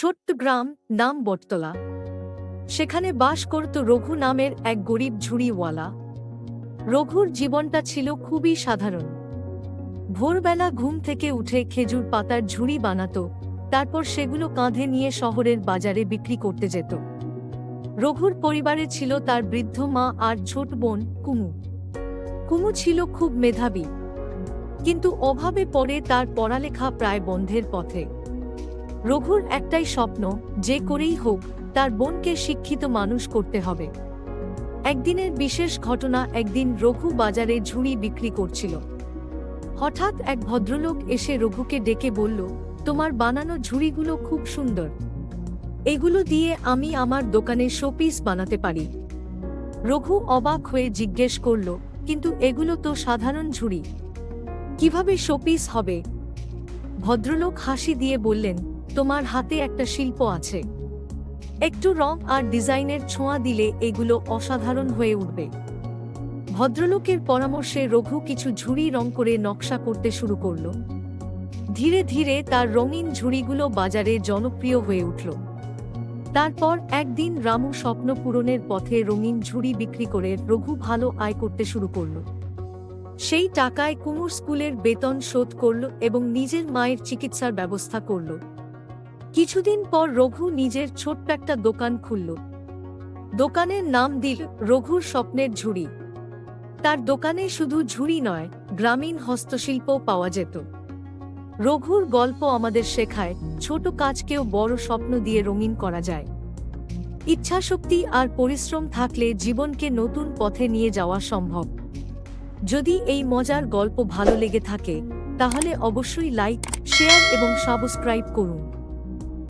ছোট্ট গ্রাম নাম বটতলা। সেখানে বাস করত রঘু নামের এক গরিব ঝুড়িওয়ালা। রঘুর জীবনটা ছিল খুবই সাধারণ। ভোরবেলা ঘুম থেকে উঠে খেজুর পাতার ঝুড়ি বানাতো, তারপর সেগুলো কাঁধে নিয়ে শহরের বাজারে বিক্রি করতে যেত। রঘুর পরিবারে ছিল তার বৃদ্ধ মা আর ছোট বোন কুমু। কুমু ছিল খুব মেধাবী। কিন্তু অভাবে পড়ে তার পড়ালেখা প্রায় বন্ধের পথে। রঘুর একটাই স্বপ্ন, যে করেই হোক, তার বোনকে শিক্ষিত মানুষ করতে হবে। একদিনের বিশেষ ঘটনা একদিন রঘু বাজারে ঝুড়ি বিক্রি করছিল। হঠাৎ এক ভদ্রলোক এসে রঘুকে ডেকে বলল, তোমার বানানো ঝুড়িগুলো খুব সুন্দর। এগুলো দিয়ে আমি আমার দোকানে শোপিস বানাতে পারি। রঘু অবাক হয়ে জিজ্ঞেস করল, কিন্তু এগুলো তো সাধারণ ঝুড়ি। কীভাবে শোপিস হবে? ভদ্রলোক হাসি দিয়ে বললেন তোমার হাতে একটা শিল্প আছে। একটু রং আর ডিজাইনের ছোঁয়া দিলে এগুলো অসাধারণ হয়ে উঠবে। ভদ্রলোকের পরামর্শে রঘু কিছু ঝুড়ি রং করে নকশা করতে শুরু করল। ধীরে ধীরে তার রঙিন ঝুড়িগুলো বাজারে জনপ্রিয় হয়ে উঠল। তারপর একদিন রামু স্বপ্ন পূরণের পথে রঙিন ঝুড়ি বিক্রি করে রঘু ভালো আয় করতে শুরু করল। সেই টাকায় কুমুর স্কুলের বেতন শোধ করল এবং নিজের মায়ের চিকিৎসার ব্যবস্থা করল। কিছুদিন পর রঘু নিজের ছোট্ট একটা দোকান খুলল। দোকানের নাম দিল রঘুর স্বপ্নের ঝুড়ি। তার দোকানে শুধু ঝুড়ি নয়, গ্রামীণ হস্তশিল্প পাওয়া যেত। রঘুর গল্প আমাদের শেখায়, ছোট কাজকেও বড় স্বপ্ন দিয়ে রঙিন করা যায়। ইচ্ছাশক্তি আর পরিশ্রম থাকলে জীবনকে নতুন পথে নিয়ে যাওয়া সম্ভব। যদি এই মজার গল্প ভালো লেগে থাকে, তাহলে অবশ্যই লাইক, শেয়ার এবং সাবস্ক্রাইব করুন।